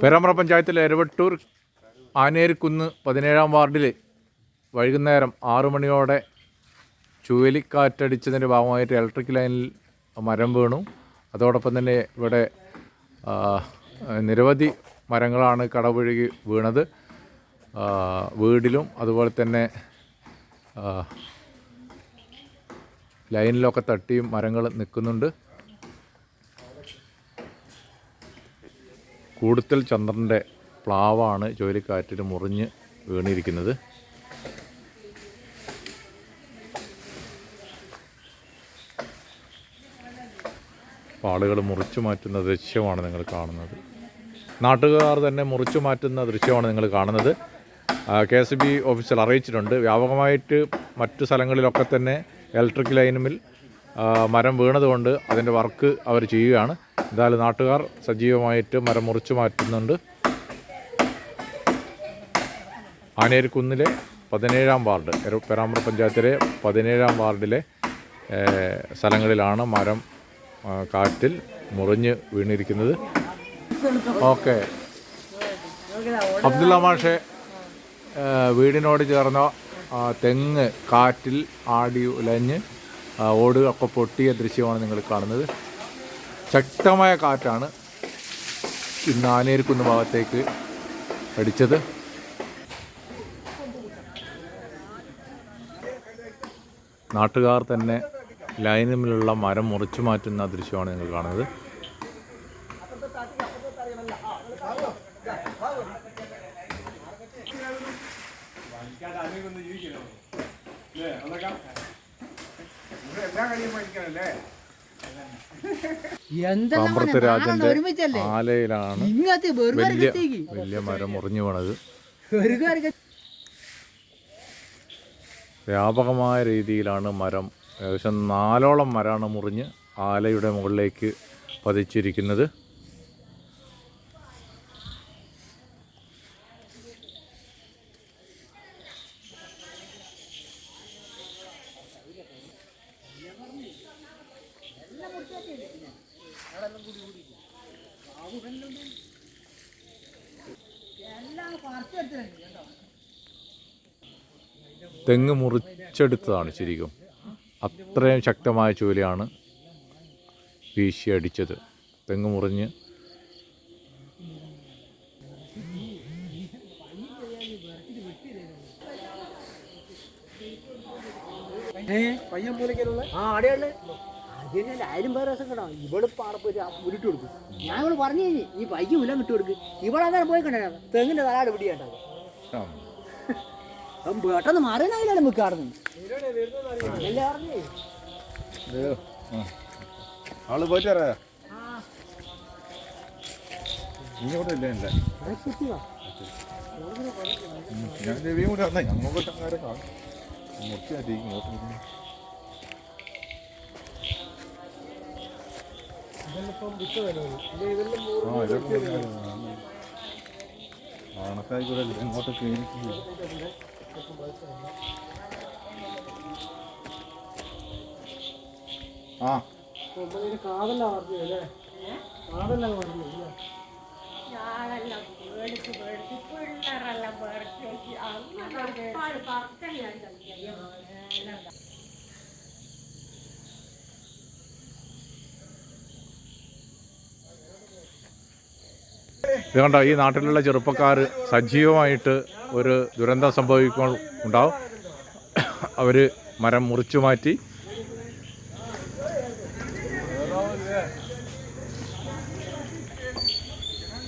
പേരാമ്പ്ര പഞ്ചായത്തിലെ എരവട്ടൂർ ആനേരിക്കുന്ന് പതിനേഴാം വാർഡിൽ വൈകുന്നേരം ആറു മണിയോടെ ചുഴലിക്കാറ്റടിച്ചതിന്റെ ഭാഗമായിട്ട് ഇലക്ട്രിക് ലൈനിൽ മരം വീണു. അതോടൊപ്പം തന്നെ ഇവിടെ നിരവധി മരങ്ങളാണ് കടപുഴകി വീണത്. വീടിലും അതുപോലെ തന്നെ ലൈനിലൊക്കെ തട്ടിയും മരങ്ങൾ നിൽക്കുന്നുണ്ട്. കൂടുതൽ ചന്ദ്രന്റെ പ്ലാവാണ് ചുഴലിക്കാറ്റിൽ മുറിഞ്ഞ് വീണിരിക്കുന്നത്. പാളുകൾ മുറിച്ചു മാറ്റുന്ന ദൃശ്യമാണ് നിങ്ങൾ കാണുന്നത്. നാട്ടുകാർ തന്നെ മുറിച്ചു മാറ്റുന്ന ദൃശ്യമാണ് നിങ്ങൾ കാണുന്നത്. കെ എസ് ബി ഓഫീസിൽ അറിയിച്ചിട്ടുണ്ട്. വ്യാപകമായിട്ട് മറ്റു സ്ഥലങ്ങളിലൊക്കെ തന്നെ ഇലക്ട്രിക് ലൈനുമിൽ മരം വീണതുകൊണ്ട് അതിന്റെ വർക്ക് അവർ ചെയ്യുകയാണ്. എന്തായാലും നാട്ടുകാർ സജീവമായിട്ട് മരം മുറിച്ചു മാറ്റുന്നുണ്ട്. ആനേരിക്കുന്നിലെ പതിനേഴാം വാർഡ് പെരാമ്പ്ര പഞ്ചായത്തിലെ പതിനേഴാം വാർഡിലെ സ്ഥലങ്ങളിലാണ് മരം കാറ്റിൽ മുറിഞ്ഞ് വീണിരിക്കുന്നത്. ഓക്കെ. അബ്ദുള്ള മാഷെ വീടിനോട് ചേർന്ന തെങ്ങ് കാറ്റിൽ ആടി ഉലഞ്ഞ് ഓടുകളൊക്കെ പൊട്ടിയ ദൃശ്യമാണ് നിങ്ങൾ കാണുന്നത്. ശക്തമായ കാറ്റാണ് ഇന്ന് ആനേരിക്കുന്ന് ഭാഗത്തേക്ക് അടിച്ചത്. നാട്ടുകാർ തന്നെ ലൈനിലുള്ള മരം മുറിച്ചു മാറ്റുന്ന ദൃശ്യമാണ് നിങ്ങൾ കാണുന്നത്. സാമ്പ്രത്ത് രാജന്റെ ആലയിലാണ് വലിയ വലിയ മരം മുറിഞ്ഞു വീണത്. വ്യാപകമായ രീതിയിലാണ് മരം. ഏകദേശം നാലോളം മരമാണ് മുറിഞ്ഞ് ആലയുടെ മുകളിലേക്ക് പതിച്ചിരിക്കുന്നത്. തെങ്ങ് മുറിച്ചെടുത്തതാണ് ശരിക്കും. അത്രയും ശക്തമായ ചൂലയാണ് വീശി അടിച്ചത്. തെങ്ങ് മുറിഞ്ഞ്. ആ അവിടെയുള്ള അതിനെ ആയിരം പേര് രസം കേട്ടോ ഇവൾ പാടപ്പോയി ഉരുട്ടി കൊടുക്കും. ഞാൻ ഇവൾ പറഞ്ഞു കഴിഞ്ഞു ഈ പൈക്ക് ഉലം വിട്ടു കൊടുക്കും. ഇവളങ്ങനെ പോയി കണ്ടേ തെങ്ങിന്റെ തലാട് പിടിയാണ്ടത് പെട്ടെന്ന് മാറാനായില്ല നമുക്ക് കാണുന്നു എല്ലാം അറിഞ്ഞേ. ആൾ പോയിട്ട് വരാ. ഇങ്ങോട്ട് ഇല്ല ഇല്ല. ഞാൻ രവിയും കൂടെ വന്നാ. ഞങ്ങൾക്ക് അങ്ങനെ കാണും. മാറ്റി ഇങ്ങോട്ട് വരുന്നു. ആ ഇതൊക്കെ ആണക്കായിക്കൂടെ ഇങ്ങോട്ടൊക്കെ എനിക്ക് ആ. ഞാളെല്ലാം പേടിച്ച് പേടിച്ച് പിള്ളേരെല്ലാം പേടിച്ച് അങ്ങനെ പത്തണിയാണ് കളിക്കുന്നത് ഇത് കണ്ടോ ഈ നാട്ടിലുള്ള ചെറുപ്പക്കാർ സജീവമായിട്ട് ഒരു ദുരന്തം സംഭവിക്കുമ്പോൾ ഉണ്ടാവും. അവർ മരം മുറിച്ചു മാറ്റി